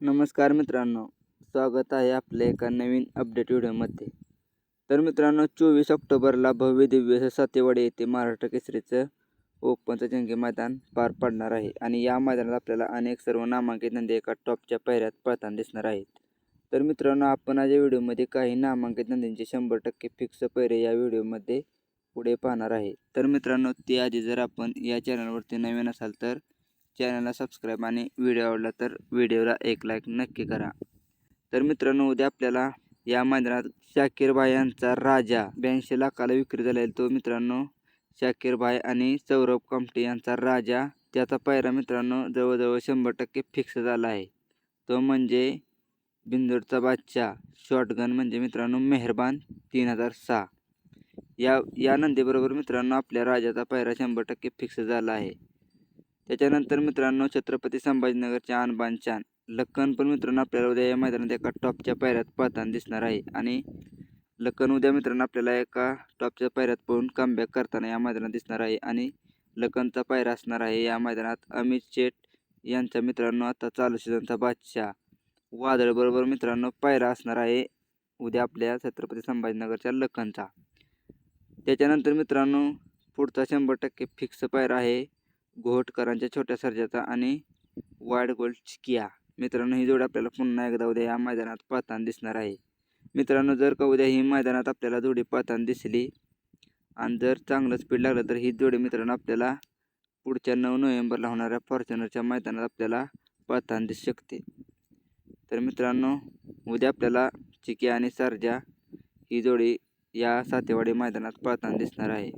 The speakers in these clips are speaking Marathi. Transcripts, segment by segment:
नमस्कार मित्रांनो स्वागत आहे आपल्या एका नवीन अपडेट व्हिडिओमध्ये. तर मित्रांनो चोवीस ऑक्टोबरला भव्य दिव्य असं सातेवाडी येथे महाराष्ट्र केसरीचं ओपनचं जंगी मैदान पार पडणार आहे आणि या मैदानात आपल्याला अनेक सर्व नामांकित नंदी एका टॉपच्या पायऱ्यात पळताना दिसणार आहेत. तर मित्रांनो आपण आज या व्हिडिओमध्ये काही नामांकित नंदींचे शंभर टक्के फिक्स पैरे या व्हिडिओमध्ये पुढे पाहणार आहे. तर मित्रांनो त्याआधी जर आपण या चॅनलवरती नवीन असाल तर चॅनलला सबस्क्राईब आणि व्हिडिओ आवडला तर व्हिडिओला एक लाईक नक्की करा. तर मित्रांनो उद्या आपल्याला या मैदानात शाकीरबाई यांचा राजा ब्याऐंशी लाखाला विक्री झालेला तो मित्रांनो शाकीरबाई आणि सौरभ कामटे यांचा राजा त्याचा पायरा मित्रांनो जवळजवळ शंभर टक्के फिक्स झाला आहे. तो म्हणजे बिंदूरचा बादशाह शॉटगन म्हणजे मित्रांनो मेहरबान तीन हजार सहा. या या नंदीबरोबर मित्रांनो आपल्या राजाचा पायरा शंभर टक्के फिक्स झाला आहे. त्याच्यानंतर मित्रांनो छत्रपती संभाजीनगरचे आणबान चान लक्कन पण मित्रांनो आपल्याला उद्या या मैदानात एका टॉपच्या पायऱ्यात पाहताना दिसणार आहे. आणि लक्कन उद्या मित्रांनो आपल्याला एका टॉपच्या पायऱ्यात पळून कमबॅक करताना या मैदानात दिसणार आहे. आणि लखनचा पायरा असणार आहे. या मैदानात अमित शेठ यांचा मित्रांनो आता चालू सीझनचा बादशाह. वादळबरोबर मित्रांनो पायरा असणार आहे उद्या आपल्या छत्रपती संभाजीनगरच्या लखनचा. त्याच्यानंतर मित्रांनो पुढचा शंभर टक्के फिक्स पायरा आहे. घोटकरांच्या छोट्या सर्जाचा आणि वाईड गोल्ड चिकिया. मित्रांनो ही जोडी आपल्याला पुन्हा एकदा उद्या या मैदानात पाहताना दिसणार आहे. मित्रांनो जर का उद्या ही मैदानात आपल्याला जोडी पाहताना दिसली आणि जर चांगलं स्पीड लागलं तर ही जोडी मित्रांनो आपल्याला पुढच्या नऊ नोव्हेंबरला होणाऱ्या फॉर्च्युनरच्या मैदानात आपल्याला पाहताना दिसू शकते. तर मित्रांनो उद्या आपल्याला चिकी आणि सारजा ही जोडी या सातेवाडी मैदानात पाहताना दिसणार आहे.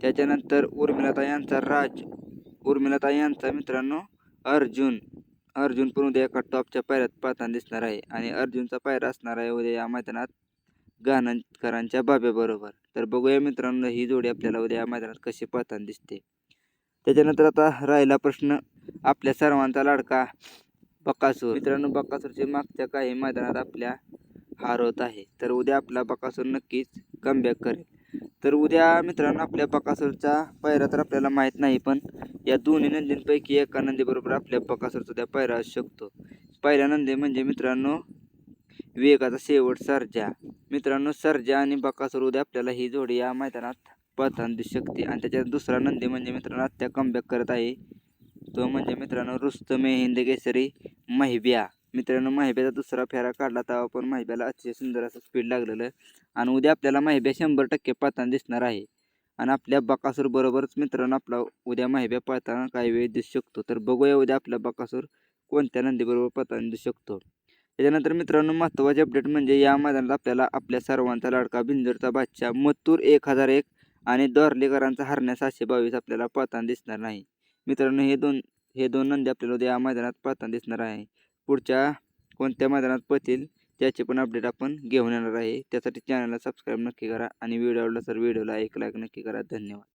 त्याच्यानंतर उर्मिलाता यांचा राज उर्मिलाता यांचा मित्रांनो अर्जुन. अर्जुन पण उद्या एका टॉपच्या पायऱ्यात पाहताना दिसणार आहे आणि अर्जुनचा पायरा असणार आहे उद्या या मैदानात गाणंकरांच्या बाब्याबरोबर. तर बघूया मित्रांनो ही जोडी आपल्याला उद्या या मैदानात कशी पाहताना दिसते. त्याच्यानंतर आता राहिला प्रश्न आपल्या सर्वांचा लाडका बकासूर. मित्रांनो बकासूरचे मागच्या काही मैदानात आपल्या हार होत आहे. तर उद्या आपला बकासूर नक्कीच कमबॅक करेल. तर उद्या मित्रांनो आपल्या बकासूरचा पायरा तर आपल्याला माहीत नाही पण या दोन्ही नंदींपैकी एका नंदीबरोबर आपल्या बकासूरचा त्या पायरा असू शकतो. पहिला नंदी म्हणजे मित्रांनो विवेकाचा शेवट सर्जा. मित्रांनो सर्जा आणि बकासूर उद्या आपल्याला ही जोडी या मैदानात पळताना दिसू शकते. आणि त्याच्यात दुसरा नंदी म्हणजे मित्रांनो आत्या कमबॅक करत आहे. तो म्हणजे मित्रांनो रुस्तमे हिंद केसरी महिब्या मित्रांनो माहिब्याचा दुसरा फेरा काढला तेव्हा पण माहिब्याला अतिशय सुंदर असं स्पीड लागलेलं. आणि उद्या आपल्याला माहिब्या शंभर टक्के पळताना दिसणार आहे. आणि आपल्या बकासूर बरोबरच मित्रांनो आपला उद्या माहिब्या पळताना काही वेळ दिसू शकतो. तर बघूया उद्या आपला बकासूर कोणत्या नंदीबरोबर पळताना दिसू शकतो. त्याच्यानंतर मित्रांनो महत्त्वाचे अपडेट म्हणजे या मैदानात आपल्याला आपल्या सर्वांचा लाडका बिंदूरचा बादशाह मत्तूर एक हजार एक आणि दोरलेकरांचा हरण्या सातशे बावीस आपल्याला पळताना दिसणार नाही. मित्रांनो हे दोन हे दोन नंदी आपल्याला उद्या या मैदानात पळताना दिसणार आहे. पुढच्या कोणत्या मैदानात पळतील त्याचे पण अपडेट आपण घेऊन येणार आहे. त्यासाठी चॅनलला सबस्क्राईब नक्की करा आणि व्हिडिओ आवडला तर व्हिडिओला एक लाईक नक्की करा. धन्यवाद.